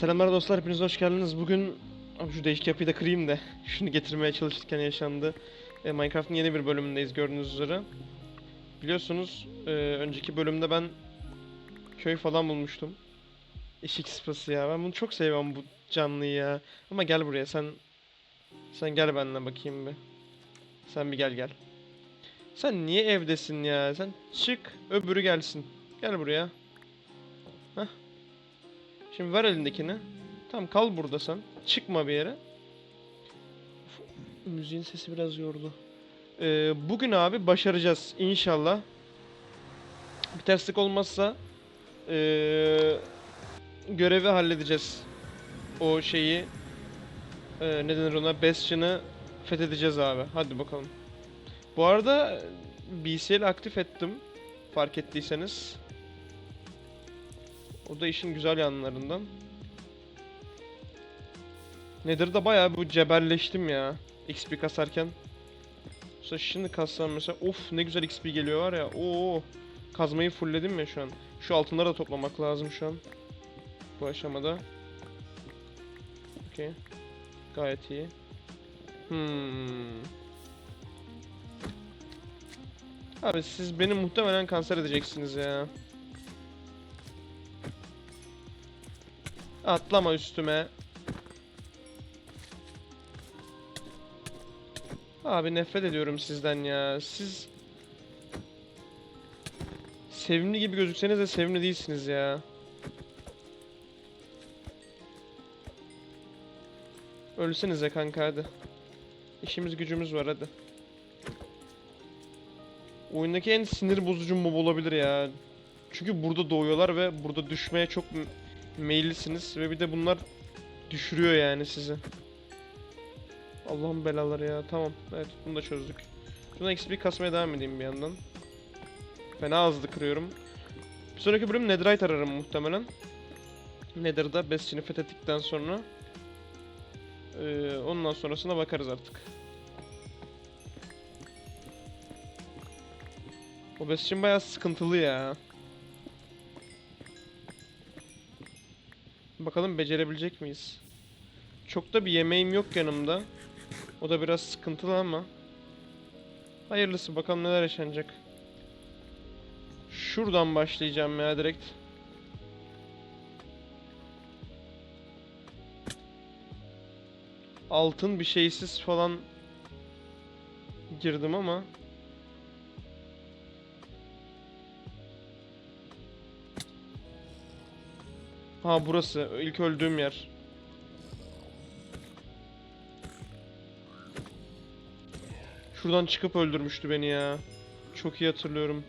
Selamlar dostlar, hepiniz hoş geldiniz. Bugün şu değişik yapıyı da kırayım da şunu getirmeye çalışırken yaşandı. E, Minecraft'ın yeni bir bölümündeyiz gördüğünüz üzere. Biliyorsunuz e, önceki bölümde ben köy falan bulmuştum. Eşik sıpası ya. Ben bunu çok seviyorum bu canlıyı ya. Ama gel buraya sen sen gel benimle bakayım bir. Sen bir gel gel. Sen niye evdesin ya? Sen çık öbürü gelsin. Gel buraya. Hah. Şimdi ver elindekini. Tamam kal burada sen. Çıkma bir yere. Uf, Müziğin sesi biraz yordu. Ee, bugün abi başaracağız inşallah. Bir terslik olmazsa ee, görevi halledeceğiz. O şeyi ee, ne denir ona? Bastion'ı fethedeceğiz abi. Hadi bakalım. Bu arada BCL aktif ettim. Fark ettiyseniz. O da işin güzel yanlarından. Nether'da bayağı bu cebelleştim ya. XP kasarken. Mesela şimdi kassam mesela of ne güzel XP geliyor var ya. Oo kazmayı fullledim ya şu an. Şu altınları da toplamak lazım şu an. Bu aşamada. Okey. Gayet iyi. Hmm. Abi siz beni muhtemelen kanser edeceksiniz ya. Atlama üstüme. Abi nefret ediyorum sizden ya. Siz sevimli gibi gözükseniz de sevimli değilsiniz ya. Ölsenize kanka hadi. İşimiz gücümüz var hadi. Oyundaki en sinir bozucu mob olabilir ya. Çünkü burada doğuyorlar ve burada düşmeye çok meyillisiniz ve bir de bunlar düşürüyor yani sizi. Allah'ın belaları ya. Tamam. Evet bunu da çözdük. Şuna XP kasmaya devam edeyim bir yandan. Fena hızlı kırıyorum. Bir sonraki bölüm Netherite ararım muhtemelen. Nether'da Bastion'ı fethettikten sonra. Ee, ondan sonrasına bakarız artık. O Bastion bayağı sıkıntılı ya. Bakalım becerebilecek miyiz? Çok da bir yemeğim yok yanımda. O da biraz sıkıntılı ama. Hayırlısı bakalım neler yaşanacak. Şuradan başlayacağım ya direkt. Altın bir şeysiz falan girdim ama. Ha burası ilk öldüğüm yer. Şuradan çıkıp öldürmüştü beni ya. Çok iyi hatırlıyorum.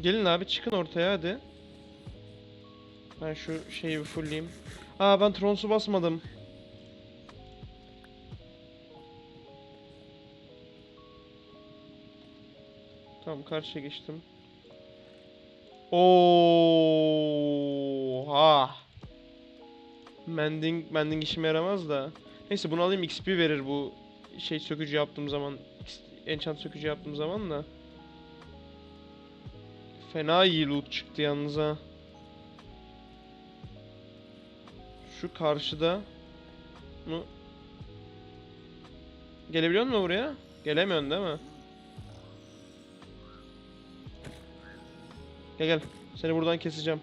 Gelin abi çıkın ortaya hadi. Ben şu şeyi bir fullleyeyim. Aa ben tronsu basmadım. Karşıya geçtim. Oha. Mending, mending işime yaramaz da. Neyse bunu alayım XP verir bu şey sökücü yaptığım zaman. Enchant sökücü yaptığım zaman da. Fena iyi loot çıktı yalnız ha. Şu karşıda. Bunu... Gelebiliyor musun buraya? Gelemiyorsun değil mi? Gel gel. Seni buradan keseceğim.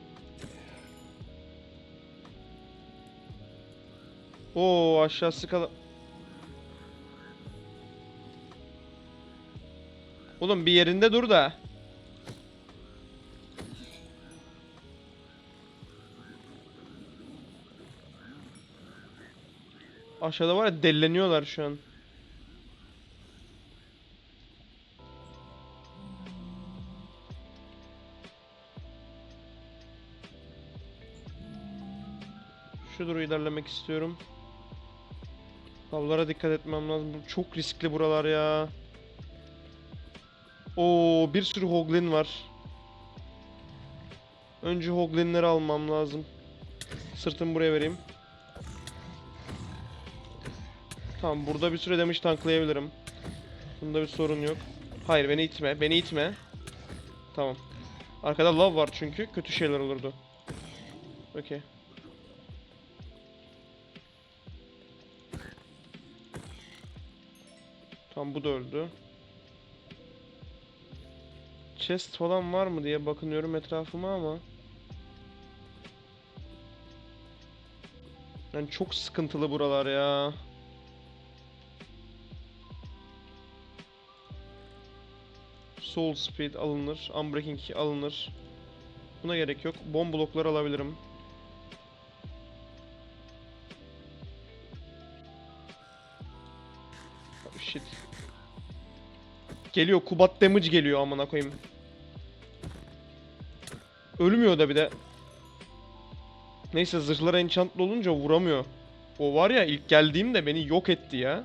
Oo aşağısı kadar. Oğlum bir yerinde dur da. Aşağıda var ya delleniyorlar şu an. Şu doğru ilerlemek istiyorum. Lavlara dikkat etmem lazım. Çok riskli buralar ya. Oo, bir sürü hoglin var. Önce hoglinleri almam lazım. Sırtımı buraya vereyim. Tamam burada bir süre damage tanklayabilirim. Bunda bir sorun yok. Hayır beni itme. Beni itme. Tamam. Arkada lav var çünkü. Kötü şeyler olurdu. Okey. Tamam bu da öldü. Chest falan var mı diye bakınıyorum etrafıma ama. Yani çok sıkıntılı buralar ya. Soul Speed alınır. Unbreaking alınır. Buna gerek yok. Bomb blokları alabilirim. Geliyor. Kubat damage geliyor amına koyayım. Ölmüyor da bir de. Neyse zırhlar enchantlı olunca vuramıyor. O var ya ilk geldiğimde beni yok etti ya.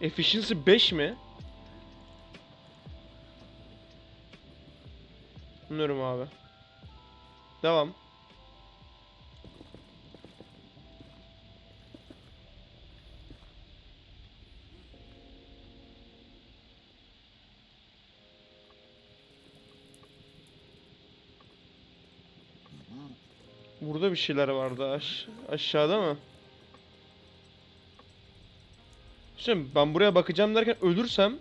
Efficiency 5 mi? Bilmiyorum abi. Devam. Bir şeyler vardı aş aşağıda mı? Şimdi ben buraya bakacağım derken ölürsem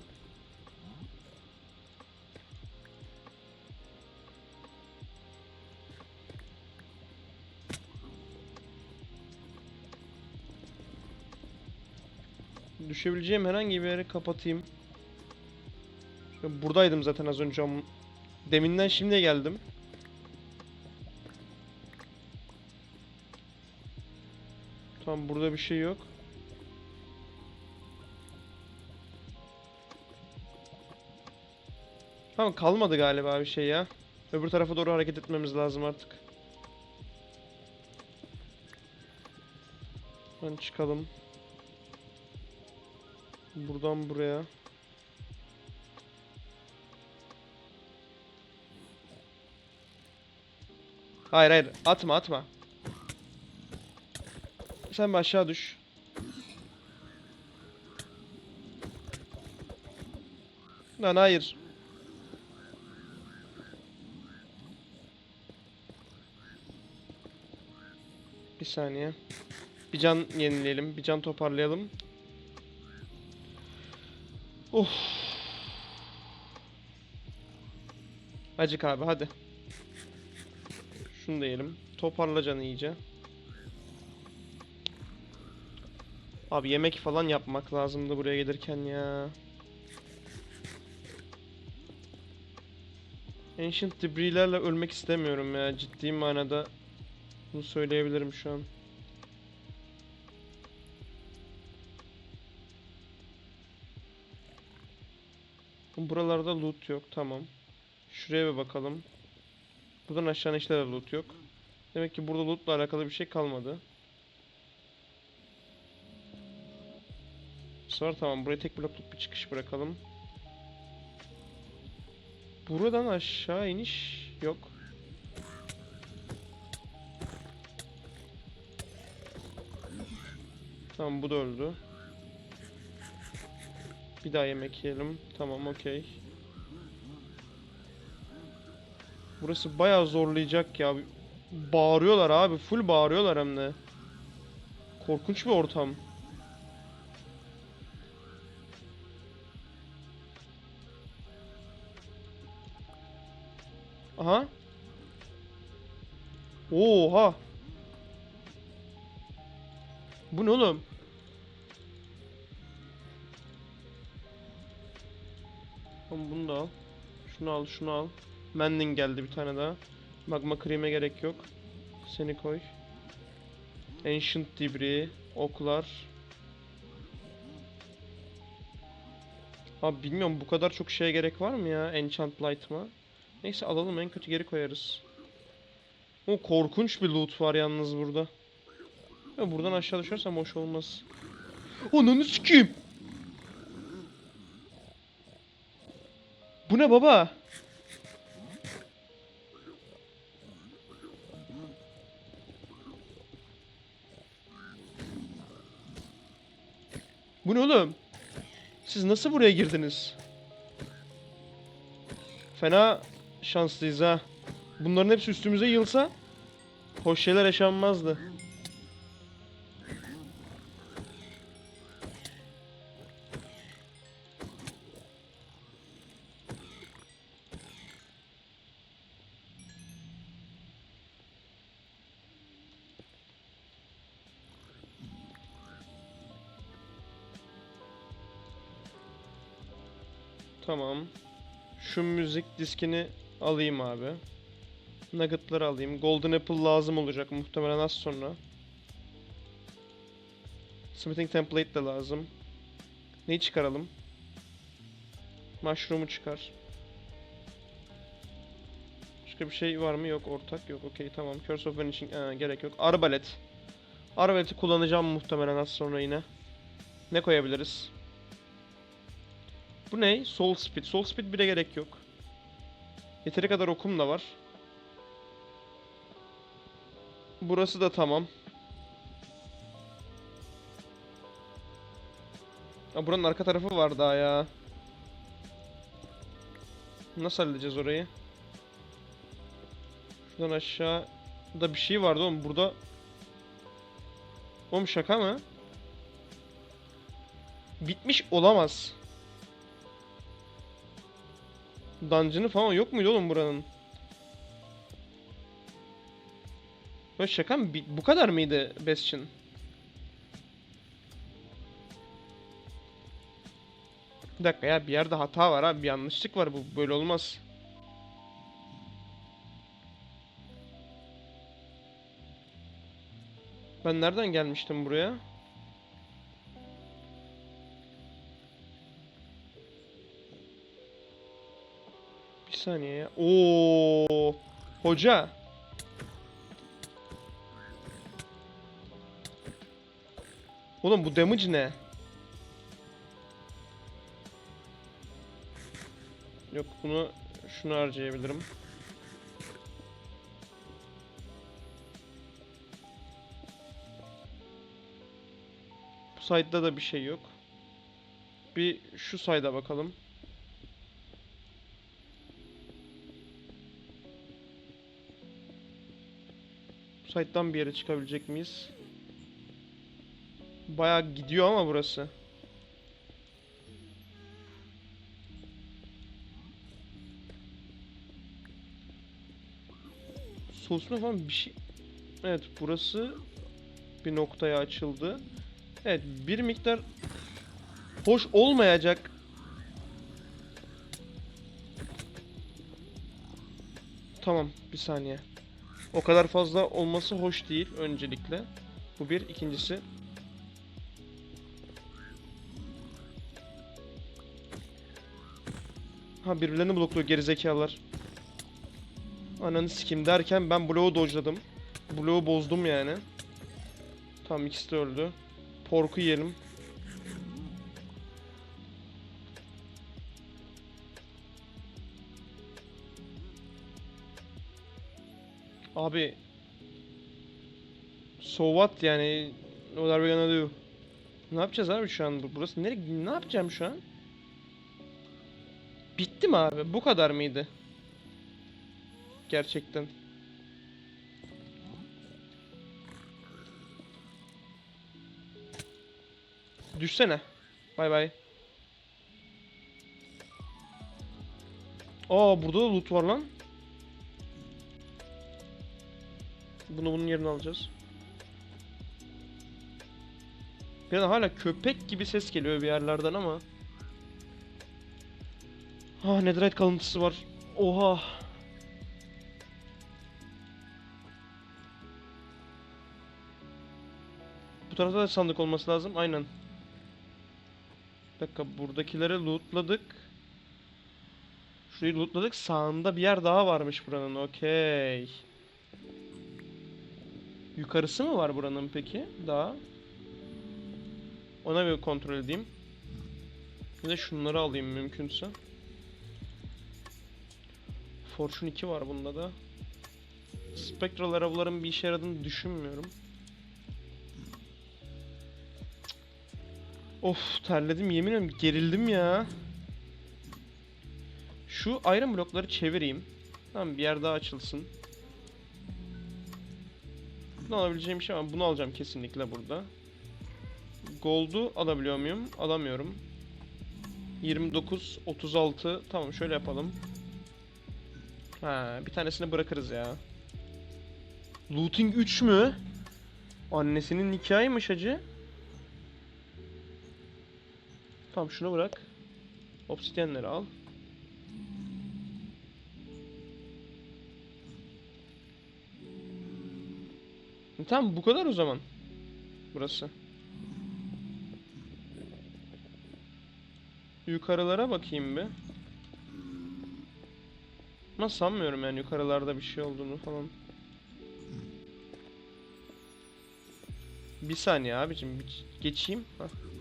Düşebileceğim herhangi bir yeri kapatayım. Buradaydım zaten az önce deminden şimdiye geldim. Tamam burada bir şey yok. Tamam kalmadı galiba bir şey ya. Öbür tarafa doğru hareket etmemiz lazım artık. Ben çıkalım. Buradan buraya. Hayır hayır atma atma. Sen bir aşağı düş. Lan hayır. Bir saniye. Bir can yenileyelim. Bir can toparlayalım. Of. Acık abi hadi. Şunu da yiyelim. Toparla canı iyice. Abi yemek falan yapmak lazımdı buraya gelirken ya. Ancient debris'lerle ölmek istemiyorum ya. Ciddi manada bunu söyleyebilirim şu an. Buralarda loot yok. Tamam. Şuraya bir bakalım. Buradan aşağı işte de loot yok. Demek ki burada lootla alakalı bir şey kalmadı. Sonra tamam buraya tek blokluk bir çıkış bırakalım. Buradan aşağı iniş yok. Tamam bu da öldü. Bir daha yemek yiyelim. Tamam okey. Burası bayağı zorlayacak ya. Bağırıyorlar abi. Full bağırıyorlar hem de. Korkunç bir ortam. Aha. Oha. Bu ne oğlum? Tamam bunu da al. Şunu al, şunu al. Mending geldi bir tane daha. Magma cream'e gerek yok. Seni koy. Ancient debris, oklar. Abi bilmiyorum bu kadar çok şeye gerek var mı ya enchant light'ma? Neyse alalım en kötü geri koyarız. O korkunç bir loot var yalnız burada. Ya buradan aşağı düşersem hoş olmaz. Ananı sikeyim. Bu ne baba? Bu ne oğlum? Siz nasıl buraya girdiniz? Fena şanslıyız ha. Bunların hepsi üstümüze yılsa hoş şeyler yaşanmazdı. Tamam. Şu müzik diskini alayım abi. Nugget'ları alayım. Golden Apple lazım olacak muhtemelen az sonra. Smithing Template de lazım. Neyi çıkaralım? Mushroom'u çıkar. Başka bir şey var mı? Yok. Ortak yok. Okey tamam. Curse of Vanishing Aa, gerek yok. Arbalet. Arbaleti kullanacağım muhtemelen az sonra yine. Ne koyabiliriz? Bu ne? Soul Speed. Soul Speed bile gerek yok. Yeteri kadar okum da var. Burası da tamam. Aa, buranın arka tarafı var daha ya. Nasıl halledeceğiz orayı? Şuradan aşağı da bir şey vardı oğlum burada. Oğlum şaka mı? Bitmiş olamaz. Dungeon'ı falan yok muydu oğlum buranın? Böyle şaka mı? Bu kadar mıydı Bastion? Bir dakika ya bir yerde hata var abi bir yanlışlık var bu böyle olmaz. Ben nereden gelmiştim buraya? Saniye ya. Oo, hoca. Oğlum bu damage ne? Yok bunu şunu harcayabilirim. Bu side'da da bir şey yok. Bir şu side'a bakalım. Bu side'dan bir yere çıkabilecek miyiz? Bayağı gidiyor ama burası. Soğusma falan bir şey... Evet burası bir noktaya açıldı. Evet bir miktar hoş olmayacak. Tamam bir saniye. O kadar fazla olması hoş değil öncelikle. Bu bir. ikincisi Ha birbirlerini blokluyor gerizekalılar. Ananı sikim derken ben bloğu dodge'ladım. Bloğu bozdum yani. Tamam ikisi de öldü. Porku yiyelim. Abi So what yani are we gonna do? Ne yapacağız abi şu an? Burası nere ne yapacağım şu an? Bitti mi abi? Bu kadar mıydı? Gerçekten. Düşsene. Bay bay. Aa burada da loot var lan. Bunu bunun yerine alacağız. De hala köpek gibi ses geliyor bir yerlerden ama. Ah netherite kalıntısı var. Oha. Bu tarafta da sandık olması lazım. Aynen. Bir dakika buradakileri lootladık. Şurayı lootladık. Sağında bir yer daha varmış buranın. Okey. Yukarısı mı var buranın peki? Daha. Ona bir kontrol edeyim. Bir de şunları alayım mümkünse. Fortune 2 var bunda da. Spectral arabaların bir işe yaradığını düşünmüyorum. Of terledim yemin ederim gerildim ya. Şu iron blokları çevireyim. Tamam bir yer daha açılsın. Bunu alabileceğim bir şey var. Bunu alacağım kesinlikle burada. Gold'u alabiliyor muyum? Alamıyorum. 29, 36. Tamam şöyle yapalım. Ha, bir tanesini bırakırız ya. Looting 3 mü? Annesinin nikahıymış hacı. Tamam şunu bırak. Obsidyenleri al. Tamam bu kadar o zaman. Burası. Yukarılara bakayım bir. Ama sanmıyorum yani yukarılarda bir şey olduğunu falan. Bir saniye abicim geçeyim. Hah.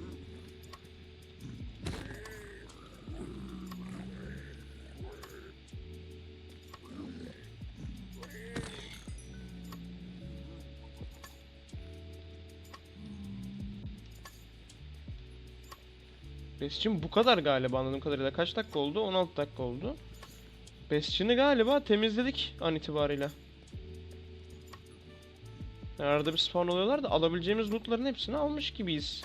Bastion bu kadar galiba anladığım kadarıyla. Kaç dakika oldu? 16 dakika oldu. Bastion'ı galiba temizledik an itibariyle. Yani arada bir spawn oluyorlar da alabileceğimiz lootların hepsini almış gibiyiz.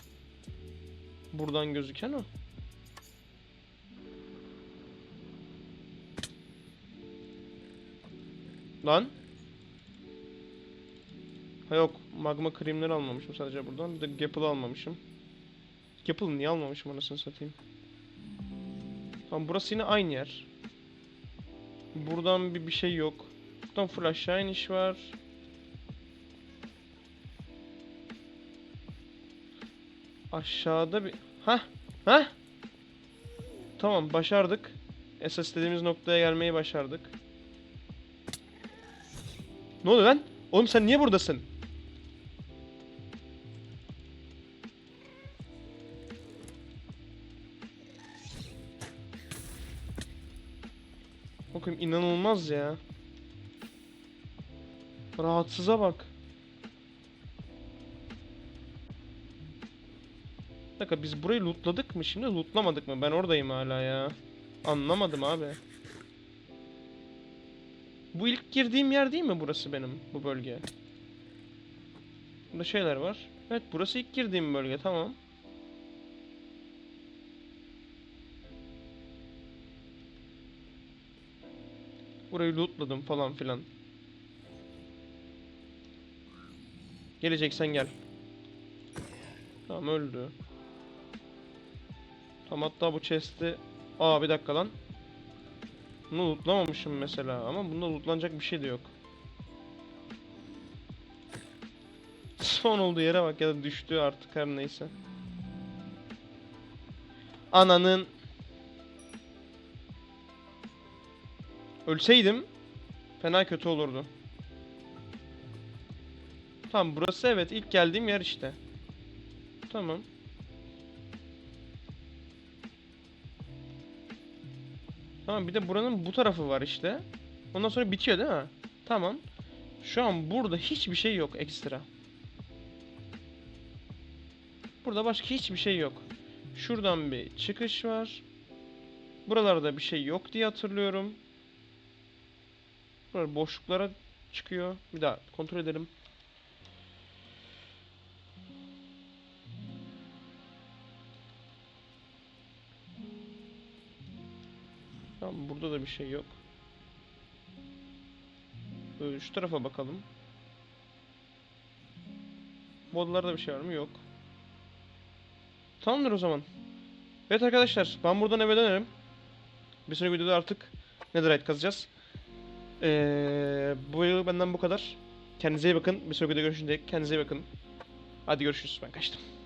Buradan gözüken o. Lan. Ha yok, magma cream'leri almamışım sadece buradan. Bir de Gapple'ı almamışım. Gapple'ı niye almamışım anasını satayım. Tamam burası yine aynı yer. Buradan bir bir şey yok. Buradan full aşağı iniş var. Aşağıda bir... Hah! Hah! Tamam başardık. Esas istediğimiz noktaya gelmeyi başardık. Ne oluyor lan? Oğlum sen niye buradasın? İnanılmaz ya. Rahatsıza bak. Bir dakika biz burayı lootladık mı şimdi lootlamadık mı? Ben oradayım hala ya. Anlamadım abi. Bu ilk girdiğim yer değil mi burası benim bu bölge? Burada şeyler var. Evet burası ilk girdiğim bölge tamam. Burayı lootladım falan filan. Geleceksen gel. Tamam öldü. Tamam hatta bu chest'i... Aa bir dakika lan. Bunu lootlamamışım mesela ama bunda lootlanacak bir şey de yok. Son olduğu yere bak ya da düştü artık her neyse. Ananın Ölseydim fena kötü olurdu. Tamam burası evet ilk geldiğim yer işte. Tamam. Tamam bir de buranın bu tarafı var işte. Ondan sonra bitiyor değil mi? Tamam. Şu an burada hiçbir şey yok ekstra. Burada başka hiçbir şey yok. Şuradan bir çıkış var. Buralarda bir şey yok diye hatırlıyorum. Buralar boşluklara çıkıyor. Bir daha kontrol edelim. Tamam burada da bir şey yok. Böyle şu tarafa bakalım. Bu odalarda bir şey var mı? Yok. Tamamdır o zaman. Evet arkadaşlar ben buradan eve dönerim. Bir sonraki videoda artık Netherite kazacağız. Ee, bu yıl benden bu kadar. Kendinize iyi bakın. Bir sonraki videoda görüşünce kendinize iyi bakın. Hadi görüşürüz. Ben kaçtım.